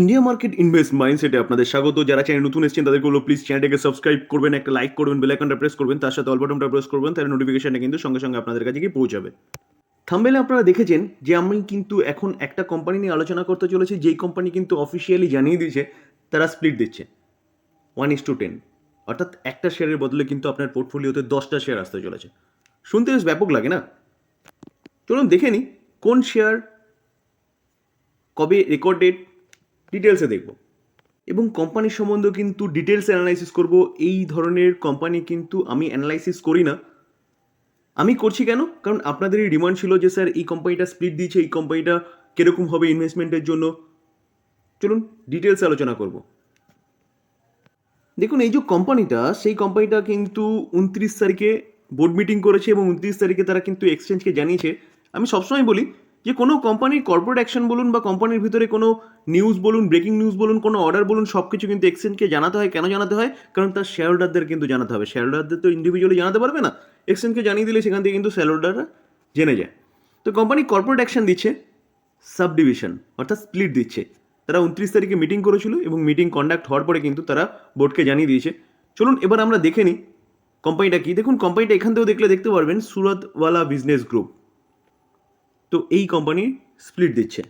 India market invest মাইন্ডসেটে আপনাদের স্বাগত। যারা চ্যানেল নতুন এসেছেন, তাদেরকে বলব প্লিজ চ্যানেলটাকে সাবস্ক্রাইব করবেন, একটা লাইক করবেন বেল আইকনটা প্রেস করবেন, তার সাথে অল বাটনটা প্রেস করবেন, তাহলে নোটিফিকেশনটা কিন্তু সঙ্গে সঙ্গে আপনাদের কাছে গিয়ে পৌঁছাবে। থাম্বেলে আপনারা দেখেছেন যে আমি কিন্তু এখন একটা কোম্পানি নিয়ে আলোচনা করতে চলেছি, যেই কোম্পানি কিন্তু অফিসিয়ালি জানিয়ে দিয়েছে, তারা স্প্লিট দিচ্ছে। ওয়ান ইস টু টেন অর্থাৎ একটা শেয়ারের বদলে কিন্তু আপনার পোর্টফোলিওতে দশটা শেয়ার আসতে চলেছে। শুনতে বেশ ব্যাপক লাগে না? চলুন দেখে নিই, কোন শেয়ার কবে রেকর্ড ডেট ডিটেলসে দেখব। এবং কোম্পানির সম্বন্ধে কিন্তু ডিটেলসে অ্যানালাইসিস করব। এই ধরনের কোম্পানি কিন্তু আমি অ্যানালাইসিস করি না। আমি করছি কেন? কারণ আপনাদেরই ডিমান্ড ছিল যে, স্যার, এই কোম্পানিটা স্প্লিট দিয়েছে, এই কোম্পানিটা কীরকম হবে ইনভেস্টমেন্টের জন্য? চলুন ডিটেলসে আলোচনা করব। দেখুন, এই যে কোম্পানিটা সেই কোম্পানিটা কিন্তু উনত্রিশ তারিখে বোর্ড মিটিং করেছে এবং উনত্রিশ তারিখে তারা কিন্তু এক্সচেঞ্জকে জানিয়েছে। আমি সবসময় বলি যে কোনো কোম্পানির কর্পোরেট অ্যাকশন বলুন বা কোম্পানির ভিতরে কোনো নিউজ বলুন ব্রেকিং নিউজ বলুন, কোনো অর্ডার বলুন সব কিছু কিন্তু এক্সচেঞ্জকে জানাতে হয়। কেন জানাতে হয়? কারণ তার শেয়ার হোল্ডারদের কিন্তু জানাতে হবে। শেয়ার হোল্ডারদের তো ইন্ডিভিজুয়ালি জানাতে পারবে না। এক্সচেঞ্জকে জানিয়ে দিলে সেখান থেকে কিন্তু শেয়ার হোল্ডাররা জেনে যায়। তো কোম্পানি কর্পোরেট অ্যাকশন দিচ্ছে সাব ডিভিশন অর্থাৎ স্প্লিট দিচ্ছে। তারা উনত্রিশ তারিখে মিটিং করেছিল এবং মিটিং কন্ডাক্ট হওয়ার পরে কিন্তু তারা বোর্ডকে জানিয়ে দিয়েছে। চলুন এবার আমরা দেখে নিই কোম্পানিটা কি। দেখুন কোম্পানিটা এখান থেকেও দেখলে দেখতে পারবেন, সুরতওয়ালা বিজনেস গ্রুপ তো এই কোম্পানি স্প্লিট দিচ্ছে।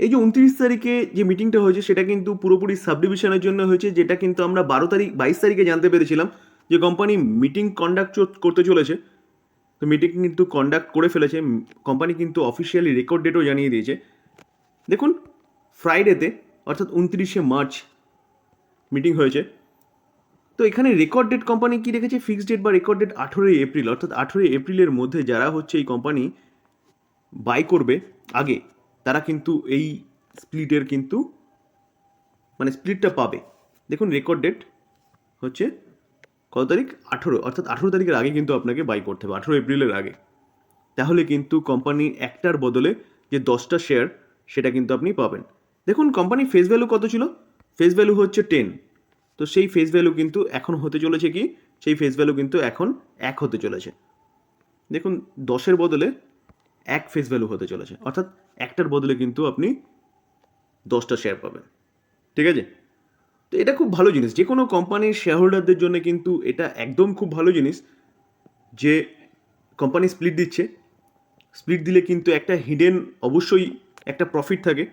এই যে উনত্রিশ তারিখে যে মিটিংটা হয়েছে, সেটা কিন্তু পুরোপুরি সাব ডিভিশনের জন্য হয়েছে, যেটা কিন্তু আমরা বারো তারিখ, বাইশ তারিখে জানতে পেরেছিলাম যে কোম্পানি মিটিং কন্ডাক্ট করতে চলেছে। তো মিটিং কিন্তু কন্ডাক্ট করে ফেলেছে কোম্পানি কিন্তু অফিসিয়ালি রেকর্ড ডেটও জানিয়ে দিয়েছে। দেখুন ফ্রাইডেতে অর্থাৎ উনত্রিশে মার্চ মিটিং হয়েছে। তো এখানে রেকর্ড ডেট কোম্পানি কি রেখেছে? ফিক্সড ডেট বা রেকর্ড ডেট আঠেরোই এপ্রিল, অর্থাৎ আঠেরোই এপ্রিলের মধ্যে যারা হচ্ছে এই কোম্পানি বাই করবে আগে, তারা কিন্তু এই স্প্লিটের কিন্তু মানে স্প্লিটটা পাবে। দেখুন রেকর্ড ডেট হচ্ছে কত তারিখ? আঠেরো, অর্থাৎ আঠেরো তারিখের আগে কিন্তু আপনাকে বাই করতে হবে, আঠেরো এপ্রিলের আগে। তাহলে কিন্তু কোম্পানির একটার বদলে যে দশটা শেয়ার সেটা কিন্তু আপনি পাবেন। দেখুন কোম্পানির ফেস ভ্যালু কত ছিল? ফেস ভ্যালু হচ্ছে টেন তো সেই ফেস ভ্যালু কিন্তু এখন হতে চলেছে কি? সেই ফেস ভ্যালু কিন্তু এখন এক হতে চলেছে। দেখুন, দশের বদলে এক ফেস ভ্যালু হতে চলেছে। অর্থাৎ একটার বদলে কিন্তু আপনি দশটা শেয়ার পাবেন। ঠিক আছে? তো এটা খুব ভালো জিনিস। যে কোনো কোম্পানির শেয়ার হোল্ডারদের জন্য কিন্তু এটা একদম খুব ভালো জিনিস যে কোম্পানি স্প্লিট দিচ্ছে। স্প্লিট দিলে কিন্তু একটা হিডেন অবশ্যই একটা প্রফিট থাকে।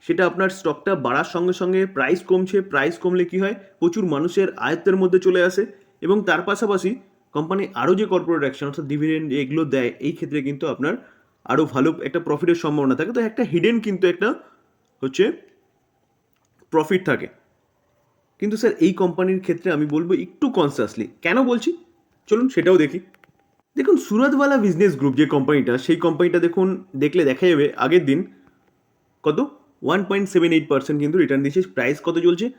সেটা আপনার স্টকটা বাড়ার সঙ্গে সঙ্গে প্রাইস কমছে। প্রাইস কমলে কি হয়? প্রচুর মানুষের আয়ত্তের মধ্যে চলে আসে। এবং তার পাশাপাশি কোম্পানি আরও যে কর্পোরেট অ্যাকশন অর্থাৎ ডিভিডেন্ড এগুলো দেয়, এই ক্ষেত্রে কিন্তু আপনার আরও ভালো একটা প্রফিটের সম্ভাবনা থাকে। তো একটা হিডেন কিন্তু একটা হচ্ছে প্রফিট থাকে। কিন্তু স্যার এই কোম্পানির ক্ষেত্রে আমি বলব একটু কনসিয়াসলি কেন বলছি? চলুন সেটাও দেখি। দেখুন, সুরতওয়ালা বিজনেস গ্রুপ যে কোম্পানিটা সেই কোম্পানিটা দেখুন, দেখলে দেখা যাবে আগের দিন কত? One point seven eight percent কিন্তু রিটার্ন দিচ্ছে। প্রাইস কত চলছে?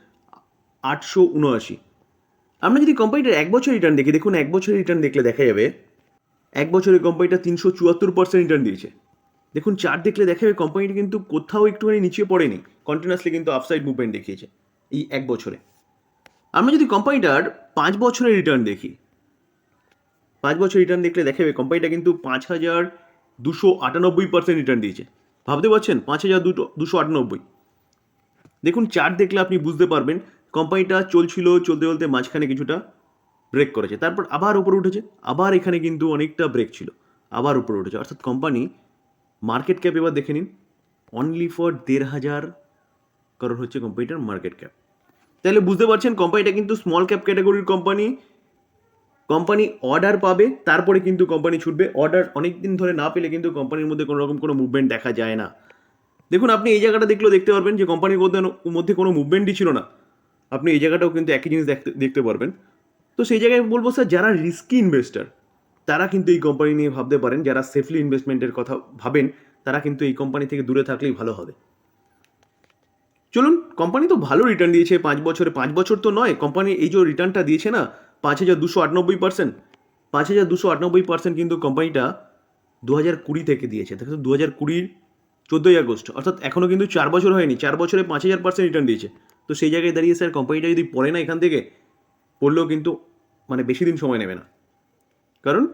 আটশো উনআশি। আমরা যদি কোম্পানিটার এক বছর রিটার্ন দেখি, দেখুন, এক বছর রিটার্ন দেখলে দেখা যাবে এক বছরে কোম্পানিটা তিনশো চুয়াত্তর পার্সেন্ট রিটার্ন দিয়েছে। দেখুন চার্ট দেখলে দেখা যাবে কোম্পানিটা কিন্তু কোথাও একটুখানি নিচে পড়েনি। কন্টিনিউয়াসলি কিন্তু আপসাইড মুভমেন্ট দেখিয়েছে এই এক বছরে। আমরা যদি কোম্পানিটার পাঁচ বছরের রিটার্ন দেখি, পাঁচ বছর রিটার্ন দেখলে দেখা যাবে কোম্পানিটা কিন্তু পাঁচ হাজার দুশো আটানব্বই পার্সেন্ট রিটার্ন দিয়েছে। ভাবতে পারছেন? পাঁচ হাজার দুটো, দুশো আটানব্বই। দেখুন চার্ট দেখলে আপনি বুঝতে পারবেন কোম্পানিটা চলছিল, চলতে চলতে মাঝখানে কিছুটা ব্রেক করেছে। তারপর আবার উপরে উঠেছে, আবার এখানে কিন্তু অনেকটা ব্রেক ছিল, আবার উপরে উঠেছে। অর্থাৎ কোম্পানি মার্কেট ক্যাপ এবার দেখে নিন অনলি ফর দেড় হাজার কারোর হচ্ছে কোম্পানিটার মার্কেট ক্যাপ তাহলে বুঝতে পারছেন কোম্পানিটা কিন্তু স্মল ক্যাপ ক্যাটাগরির কোম্পানি কোম্পানি অর্ডার পাবে, তারপরে কিন্তু কোম্পানি ছুটবে। অর্ডার অনেক দিন ধরে না পেলে কিন্তু কোম্পানির মধ্যে কোনো রকম কোনো মুভমেন্ট দেখা যায় না। দেখুন, আপনি এই জায়গাটা দেখলেও দেখতে পারবেন যে কোম্পানির মধ্যে মধ্যে কোনো মুভমেন্টই ছিল না। আপনি এই জায়গাটাও কিন্তু একই জিনিস দেখতে দেখতে পারবেন। তো সেই জায়গায় বলব স্যার যারা রিস্কি ইনভেস্টার তারা কিন্তু এই কোম্পানি নিয়ে ভাবতে পারেন, যারা সেফলি ইনভেস্টমেন্টের কথা ভাবেন, তারা কিন্তু এই কোম্পানি থেকে দূরে থাকলেই ভালো হবে। চলুন কোম্পানি তো ভালো রিটার্ন দিয়েছে পাঁচ বছরে, পাঁচ বছর তো নয় কোম্পানি এই যে রিটার্নটা দিয়েছে না, পাঁচ হাজার দুশো আটানব্বই পার্সেন্ট পাঁচ হাজার দুশো আটানব্বই পার্সেন্ট কিন্তু কোম্পানিটা দু হাজার কুড়ি থেকে দিয়েছে দেখো দু হাজার কুড়ির চোদ্দোই আগস্ট, অর্থাৎ এখনও কিন্তু চার বছর হয়নি, চার বছরে পাঁচ হাজার পার্সেন্ট রিটার্ন দিয়েছে। তো সেই জায়গায় দাঁড়িয়ে স্যার কোম্পানিটা যদি পড়ে না এখান থেকে, পড়লেও কিন্তু মানে বেশি দিন সময় নেবে না। কারণ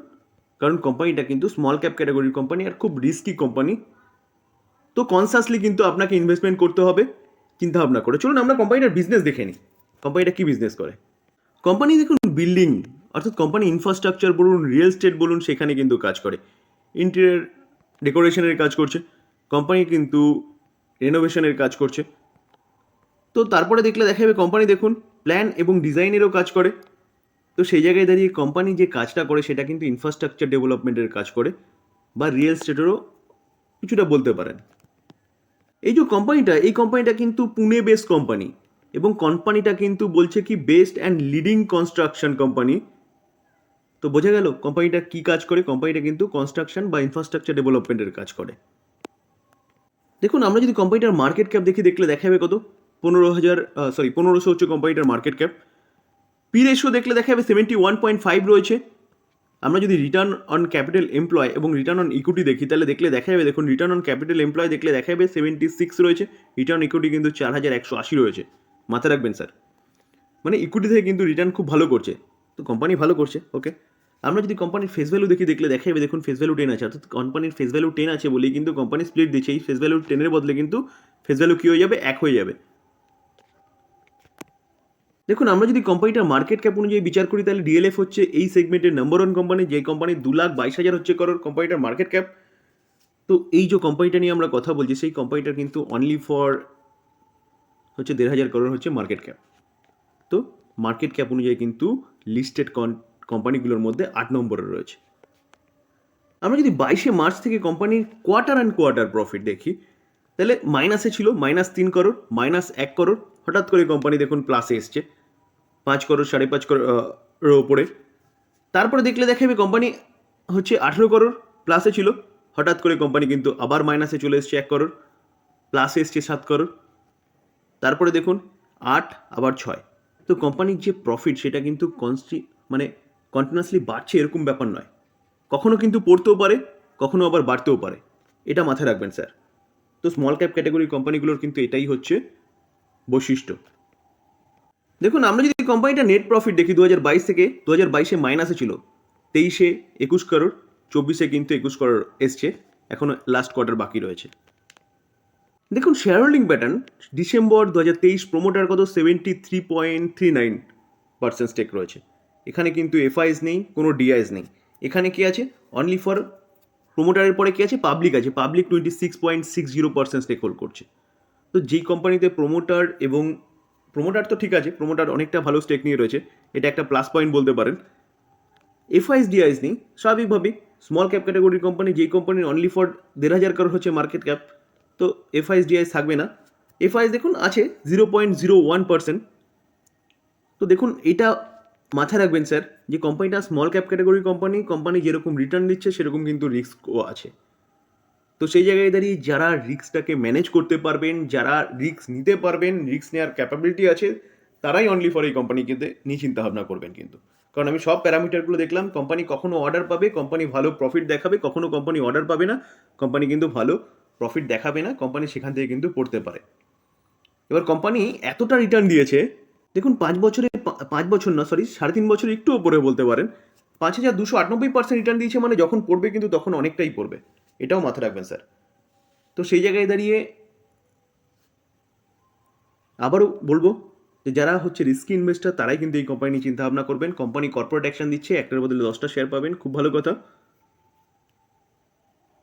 কারণ কোম্পানিটা কিন্তু স্মল ক্যাপ ক্যাটাগরির কোম্পানি আর খুব রিস্কি কোম্পানি তো কনসাসলি কিন্তু আপনাকে ইনভেস্টমেন্ট করতে হবে, চিন্তা ভাবনা করে। চলুন আমরা কোম্পানিটার বিজনেস দেখে নিই। কোম্পানিটা কী বিজনেস করে? কোম্পানি দেখুন বিল্ডিং অর্থাৎ কোম্পানি ইনফ্রাস্ট্রাকচার বলুন রিয়েল স্টেট বলুন, সেখানে কিন্তু কাজ করে। ইন্টেরিয়ার ডেকোরেশনের কাজ করছে কোম্পানি কিন্তু রেনোভেশনের কাজ করছে। তো তারপরে দেখলে দেখা যাবে কোম্পানি দেখুন প্ল্যান এবং ডিজাইনেরও কাজ করে। তো সেই জায়গায় দাঁড়িয়ে কোম্পানি যে কাজটা করে, সেটা কিন্তু ইনফ্রাস্ট্রাকচার ডেভেলপমেন্টের কাজ করে বা রিয়েল স্টেটেরও কিছুটা বলতে পারেন। এই যে কোম্পানিটা এই কোম্পানিটা কিন্তু পুনে বেস কোম্পানি এবং কোম্পানিটা কিন্তু বলছে কি best and leading construction company তো বোঝা গেল কোম্পানিটা কি কাজ করে? কোম্পানিটা কিন্তু কনস্ট্রাকশন বা ইনফ্রাস্ট্রাকচার ডেভেলপমেন্টের কাজ করে। দেখুন, আমরা যদি কোম্পানিটার মার্কেট ক্যাপ দেখি, দেখলে দেখা যাবে কত? পনেরো হাজার সরি পনেরোশো হচ্ছে কোম্পানিটার মার্কেট ক্যাপ পি রেশিও দেখলে দেখা যাবে সেভেন্টি ওয়ান পয়েন্ট ফাইভ রয়েছে। আমরা যদি রিটার্ন অন ক্যাপিটাল এমপ্লয় এবং রিটার্ন অন ইকুইটি দেখি, তাহলে দেখলে দেখা যাবে, দেখুন রিটার্ন অন ক্যাপিটাল এমপ্লয় দেখলে দেখা যাবে সেভেন্টি সিক্স রয়েছে রিটার্ন ইকুইটি কিন্তু চার হাজার একশো আশি রয়েছে। মাথায় রাখবেন, স্যার। মানে ইকুইটি থেকে কিন্তু রিটার্ন খুব ভালো করছে। তো কোম্পানি ভালো করছে ওকে আমরা যদি কোম্পানির ফেস ভ্যালু দেখি, দেখলে দেখা যাবে, দেখুন ফেস ভ্যালু টেন আছে। অর্থাৎ কোম্পানির ফেস ভ্যালু টেন আছে বলেই কিন্তু কোম্পানি স্প্লিট দিচ্ছে। এই ফেস ভ্যালু টেনের বদলে কিন্তু ফেস ভ্যালু কী হয়ে যাবে? এক হয়ে যাবে। দেখুন, আমরা যদি কোম্পানিটার মার্কেট ক্যাপ অনুযায়ী বিচার করি, তাহলে ডিএলএফ হচ্ছে এই সেগমেন্টের নাম্বার ওয়ান কোম্পানি যে কোম্পানির দু লাখ বাইশ হাজার হচ্ছে করোর কোম্পানিটার মার্কেট ক্যাপ তো এই যে কোম্পানিটা নিয়ে আমরা কথা বলছি, সেই কোম্পানিটার কিন্তু অনলি ফর হচ্ছে দেড় হাজার করোড় হচ্ছে মার্কেট ক্যাপ তো মার্কেট ক্যাপ অনুযায়ী কিন্তু লিস্টেড কোম্পানিগুলোর মধ্যে আট নম্বরে রয়েছে। আমরা যদি বাইশে মার্চ থেকে কোম্পানির কোয়ার্টার অ্যান্ড কোয়ার্টার প্রফিট দেখি, তাহলে মাইনাসে ছিল মাইনাস তিন করোড় মাইনাস এক করোড় হঠাৎ করে কোম্পানি দেখুন প্লাসে এসছে। পাঁচ করোড় সাড়ে পাঁচ করোড় ওপরে তারপরে দেখলে দেখা যাবে কোম্পানি হচ্ছে আঠেরো করোড় প্লাসে ছিল। হঠাৎ করে কোম্পানি কিন্তু আবার মাইনাসে চলে এসছে এক করোড় প্লাসে এসছে সাত করোড়। তারপরে দেখুন, আট, আবার ছয়। তো কোম্পানির যে প্রফিট সেটা কিন্তু কনস্টি মানে কন্টিনিউয়াসলি বাড়ছে, এরকম ব্যাপার নয়। কখনো কিন্তু পড়তেও পারে, কখনো আবার বাড়তেও পারে। এটা মাথায় রাখবেন স্যার তো স্মল ক্যাপ ক্যাটাগরি কোম্পানিগুলোর কিন্তু এটাই হচ্ছে বৈশিষ্ট্য। দেখুন, আমরা যদি কোম্পানিটা নেট প্রফিট দেখি দু হাজার বাইশ থেকে দু হাজার বাইশে মাইনাসে ছিল। তেইশে একুশ করোড় চব্বিশে কিন্তু একুশ করোড় এসছে। এখনও লাস্ট কোয়ার্টার বাকি রয়েছে। দেখুন শেয়ার হোল্ডিং প্যাটার্ন ডিসেম্বর দু হাজার তেইশ প্রোমোটার কত? Seventy three point three nine percent stake রয়েছে। এখানে কিন্তু এফআইএস নেই, কোনো ডিআইএস নেই। এখানে কি আছে? অনলি ফর প্রোমোটারের পরে কি আছে? পাবলিক আছে। Public twenty six point six zero percent stake hold করছে। তো যেই কোম্পানিতে প্রোমোটার এবং প্রোমোটার তো ঠিক আছে প্রোমোটার অনেকটা ভালো স্টেক নিয়ে রয়েছে। এটা একটা প্লাস পয়েন্ট বলতে পারেন। এফআইএস ডিআইএস নেই স্বাভাবিকভাবেই স্মল ক্যাপ ক্যাটাগরির কোম্পানি যেই কোম্পানির অনলি ফর দেড় হাজার কারোর হচ্ছে মার্কেট ক্যাপ তো এফআইএস ডিআইএস থাকবে না। এফআইএস দেখুন আছে zero point zero one percent তো দেখুন, এটা মাথায় রাখবেন স্যার যে কোম্পানিটা small cap category company company যেরকম রিটার্ন দিচ্ছে সেরকম কিন্তু রিস্কও আছে। তো সেই জায়গায় দাঁড়িয়ে যারা রিস্কটাকে ম্যানেজ করতে পারবেন, যারা রিস্ক নিতে পারবেন রিস্ক নেওয়ার ক্যাপাবিলিটি আছে, তারাই অনলি ফর এই কোম্পানিকে নিয়ে চিন্তা ভাবনা করবেন কিন্তু। কারণ আমি সব প্যারামিটারগুলো দেখলাম কোম্পানি কখনো অর্ডার পাবে কোম্পানি ভালো প্রফিট দেখাবে, কখনো কোম্পানি অর্ডার পাবে না কোম্পানি কিন্তু ভালো প্রফিট দেখাবে না কোম্পানি সেখান থেকে কিন্তু পড়তে পারে। এবার কোম্পানি এতটা রিটার্ন দিয়েছে, দেখুন পাঁচ বছরে, পাঁচ বছর না সরি সাড়ে তিন বছর একটু ওপরে বলতে পারেন, পাঁচ হাজার দুশো আটানব্বই পার্সেন্ট রিটার্ন দিয়েছে মানে যখন পড়বে কিন্তু তখন অনেকটাই পড়বে। এটাও মাথায় রাখবেন, স্যার। তো সেই জায়গায় দাঁড়িয়ে আবারও বলব যে যারা হচ্ছে রিস্কি ইনভেস্টার তারাই কিন্তু এই কোম্পানি চিন্তা ভাবনা করবেন। কোম্পানি কর্পোরেট অ্যাকশন দিচ্ছে, একটার বদলে দশটা শেয়ার পাবেন। খুব ভালো কথা।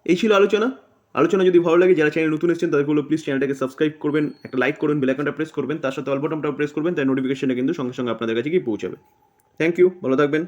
এই ছিল আলোচনা। আলোচনা যদি ভালো লাগে, যারা চ্যানেল নতুন এসেছেন তাদের বলব প্লিজ চ্যানেলটাকে সাবস্ক্রাইব করবেন, একটা লাইক করবেন বেল আইকনটা প্রেস করবেন, তার সাথে অল প্রেস করবেন তার নোটিফিকেশনটা কিন্তু সঙ্গে সঙ্গে আপনাদের কাছে গিয়ে পৌঁছাবে। থ্যাংক ইউ ভালো থাকবেন।